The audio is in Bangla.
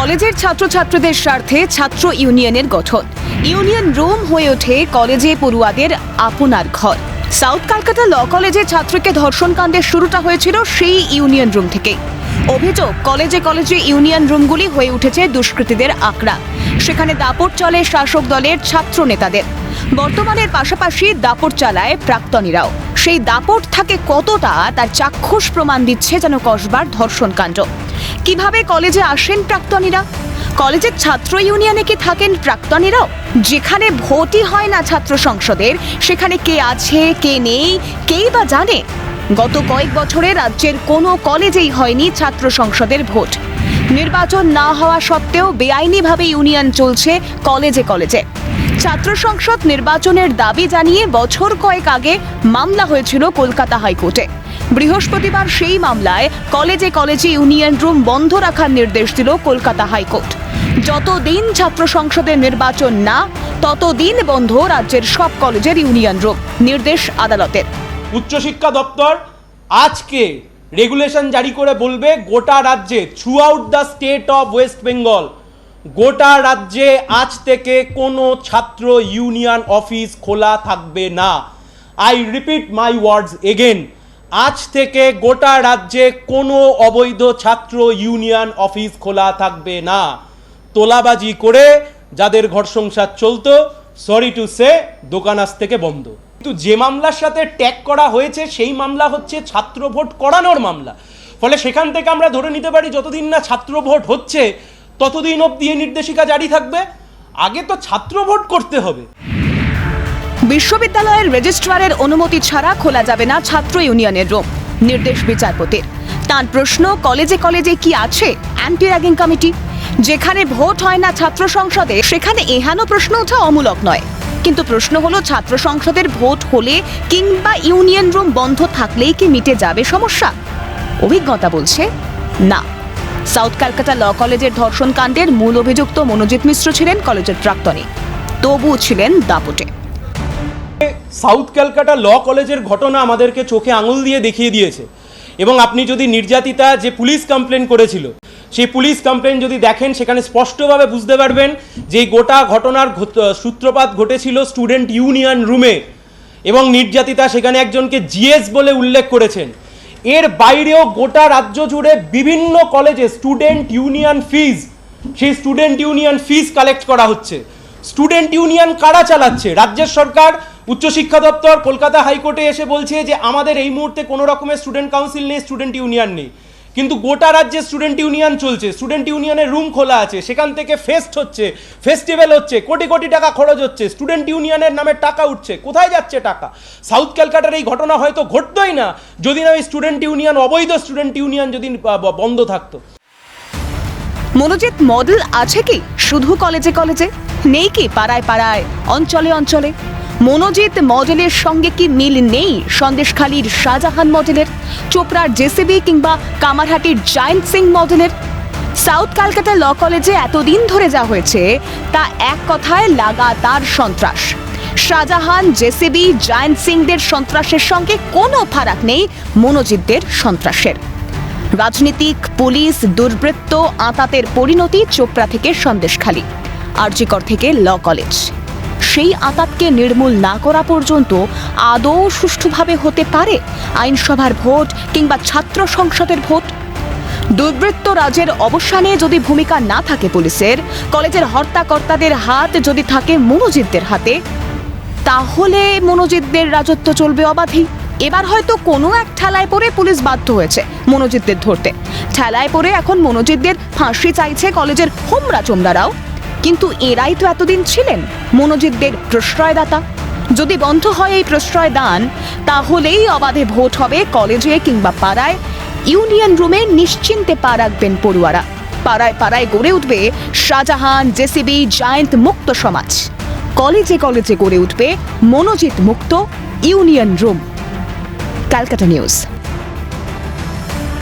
কলেজের ছাত্রছাত্রীদের স্বার্থে ছাত্র ইউনিয়নের গঠন। ইউনিয়ন রুম হয়ে ওঠে কলেজে পড়ুয়াদের আপনার ঘর। সাউথ কলকাতা ল কলেজের ছাত্রকে ধর্ষণ কাণ্ডের শুরুটা হয়েছিল সেই ইউনিয়ন রুম থেকে। অভিযোগ, কলেজে কলেজে ইউনিয়ন রুমগুলি হয়ে উঠেছে দুষ্কৃতীদের আঁকড়া। সেখানে দাপট চলে শাসক দলের ছাত্র নেতাদের। বর্তমানের পাশাপাশি দাপট চালায় প্রাক্তনীরাও। সেই দাপট থাকে কতটা, তার চাক্ষুষ প্রমাণ দিচ্ছে যেন কসবার ধর্ষণ কাণ্ড কীভাবে কলেজে আসেন প্রাক্তনীরা? কলেজের ছাত্র ইউনিয়নে কি থাকেন প্রাক্তনীরাও? যেখানে ভোটই হয় না ছাত্র সংসদের, সেখানে কে আছে, কে নেই, কেই বা জানে? গত কয়েক বছরে রাজ্যের কোনো কলেজেই হয়নি ছাত্র সংসদের ভোট। নির্বাচন না হওয়া সত্ত্বেও বেআইনিভাবে ইউনিয়ন চলছে কলেজে কলেজে। ছাত্র সংসদ নির্বাচনের দাবি জানিয়ে বছর কয়েক আগে মামলা হয়েছিল কলকাতা হাইকোর্টে। বৃহস্পতিবার সেই মামলায় কলেজে কলেজে ইউনিয়ন রুম বন্ধ রাখার নির্দেশ দিল কলকাতা হাইকোর্ট। যতদিন ছাত্র সংসদের নির্বাচন না, ততদিন বন্ধ রাজ্যের সব কলেজের ইউনিয়ন রুম, নির্দেশ আদালতের। উচ্চশিক্ষা দপ্তর আজকে রেগুলেশন জারি করে বলবে গোটা রাজ্যে throughout the state of West Bengal গোটা রাজ্যে আজ থেকে কোনো ছাত্র ইউনিয়ন অফিস খোলা থাকবে না। I repeat my words again আজ থেকে গোটা রাজ্যে কোনো অবৈধ ছাত্র ইউনিয়ন অফিস খোলা থাকবে না। তোলাবাজি করে যাদের ঘর সংসার চলতো সরি টু সে দোকান আজ থেকে বন্ধ। কিন্তু যে মামলার সাথে ট্যাগ করা হয়েছে, সেই মামলা হচ্ছে ছাত্র ভোট করানোর মামলা। ফলে সেখান থেকে আমরা ধরে নিতে পারি, যতদিন না ছাত্র ভোট হচ্ছে, ততদিন অবধি এই নির্দেশিকা জারি থাকবে। আগে তো ছাত্র ভোট করতে হবে। বিশ্ববিদ্যালয়ের রেজিস্ট্রারের অনুমতি ছাড়া খোলা যাবে না ছাত্র ইউনিয়নের রুম, নির্দেশ বিচারপতির। তার প্রশ্ন, কলেজে কলেজে কি আছে? অ্যান্টি র্যাগিং কমিটি যেখানে ভোট হয় না ছাত্র সংসদে, সেখানে এহানো প্রশ্ন ওঠা অমূলক নয়। কিন্তু প্রশ্ন হলো, ছাত্র সংসদের ভোট হলে কিংবা ইউনিয়ন রুম বন্ধ থাকলেই কি মিটে যাবে সমস্যা? অভিজ্ঞতা বলছে, না। সাউথ ক্যালকাটা ল কলেজের ধর্ষণ কাণ্ডের মূল অভিযুক্ত মনোজিৎ মিশ্র ছিলেন কলেজের প্রাক্তনে। তবু ছিলেন দাপটে। সাউথ ক্যালকাটা ল কলেজের ঘটনা আমাদেরকে চোখে আঙুল দিয়ে দেখিয়ে দিয়েছে। এবং আপনি যদি নির্যাতিতা যে পুলিশ কমপ্লেন করেছিল, সেই পুলিশ কমপ্লেন যদি দেখেন, সেখানে স্পষ্টভাবে বুঝতে পারবেন যে গোটা ঘটনার সূত্রপাত ঘটেছিল স্টুডেন্ট ইউনিয়ন রুমে এবং নির্যাতিতা সেখানে একজনকে জিএস বলে উল্লেখ করেছেন। এর বাইরেও গোটা রাজ্য জুড়ে বিভিন্ন কলেজে স্টুডেন্ট ইউনিয়ন ফিজ সেই স্টুডেন্ট ইউনিয়ন ফিজ কালেক্ট করা হচ্ছে। স্টুডেন্ট ইউনিয়ন কারা চালাচ্ছে? রাজ্যের সরকার উচ্চশিক্ষা দপ্তর কলকাতা হাইকোর্টে এসে বলছে যে আমাদের এই মুহূর্তে কোনো রকমের স্টুডেন্ট কাউন্সিল নেই, স্টুডেন্ট ইউনিয়ন নেই। কিন্তু গোটা রাজ্যে স্টুডেন্ট ইউনিয়ন চলছে। স্টুডেন্ট ইউনিয়নের রুম খোলা আছে। সেখান থেকে ফেস্ট হচ্ছে, ফেস্টিভ্যাল হচ্ছে, কোটি কোটি টাকা খরচ হচ্ছে। স্টুডেন্ট ইউনিয়নের নামে টাকা উঠছে। কোথায় যাচ্ছে টাকা? সাউথ ক্যালকাটার এই ঘটনা হয়তো ঘটতোই না, যদি না ওই স্টুডেন্ট ইউনিয়ন, অবৈধ স্টুডেন্ট ইউনিয়ন যদি বন্ধ থাকতো। মনোজিৎ মডেল আছে কি? শুধু কলেজে কলেজে নেই কি পাড়ায় পাড়ায়, অঞ্চলে অঞ্চলে? মনোজিৎ মডেলের সঙ্গে কি মিল নেই সন্দেশখালীর শাহজাহান মডেলের, চোপড়ার জেসিবি কিংবা কামারহাটির জায়েন্ট সিং মডেলের? সাউথ কলকাতা ল কলেজে এতদিন ধরে যা হয়েছে, তা এক কথায় লাগাতার সন্ত্রাস। শাহজাহান, জেসিবি, জায়েন্ট সিংদের সন্ত্রাসের সঙ্গে কোনো ফারাক নেই মনোজিৎদের সন্ত্রাসের। রাজনীতিক, পুলিশ, দুর্বৃত্ত, আঁতাতের পরিণতি চোপড়া থেকে সন্দেশখালী। আরজিকর থেকে ল কলেজ। সেই আঁতাতকে নির্মূল না করা পর্যন্ত আদৌ সুষ্ঠুভাবে হতে পারে আইনসভার ভোট কিংবা ছাত্র সংসদের ভোট? দুর্বৃত্ত রাজের অবসানে যদি ভূমিকা না থাকে পুলিশের, কলেজের হর্তাকর্তাদের হাত যদি থাকে মনোজিতদের হাতে, তাহলে মনোজিতদের রাজত্ব চলবে অবাধি। এবার হয়তো কোনো এক ঠেলায় পড়ে পুলিশ বাধ্য হয়েছে মনোজিতদের ধরতে। ঠেলায় পড়ে এখন মনোজিতদের ফাঁসি চাইছে কলেজের হোমরা চোমরারাও কিন্তু এরাই তো এতদিন ছিলেন মনোজিতদের প্রশ্রয়দাতা। যদি বন্ধ হয় এই প্রশ্রয় দান তাহলেই অবাধে ভোট হবে কলেজে কিংবা পাড়ায়। ইউনিয়ন রুমে নিশ্চিন্তে পা রাখবেন পড়ুয়ারা। পাড়ায় পাড়ায় গড়ে উঠবে শাহজাহান, জেসিবি, জায়েন্ট মুক্ত সমাজ। কলেজে কলেজে গড়ে উঠবে মনোজিৎ মুক্ত ইউনিয়ন রুম। ক্যালকাটা নিউজ।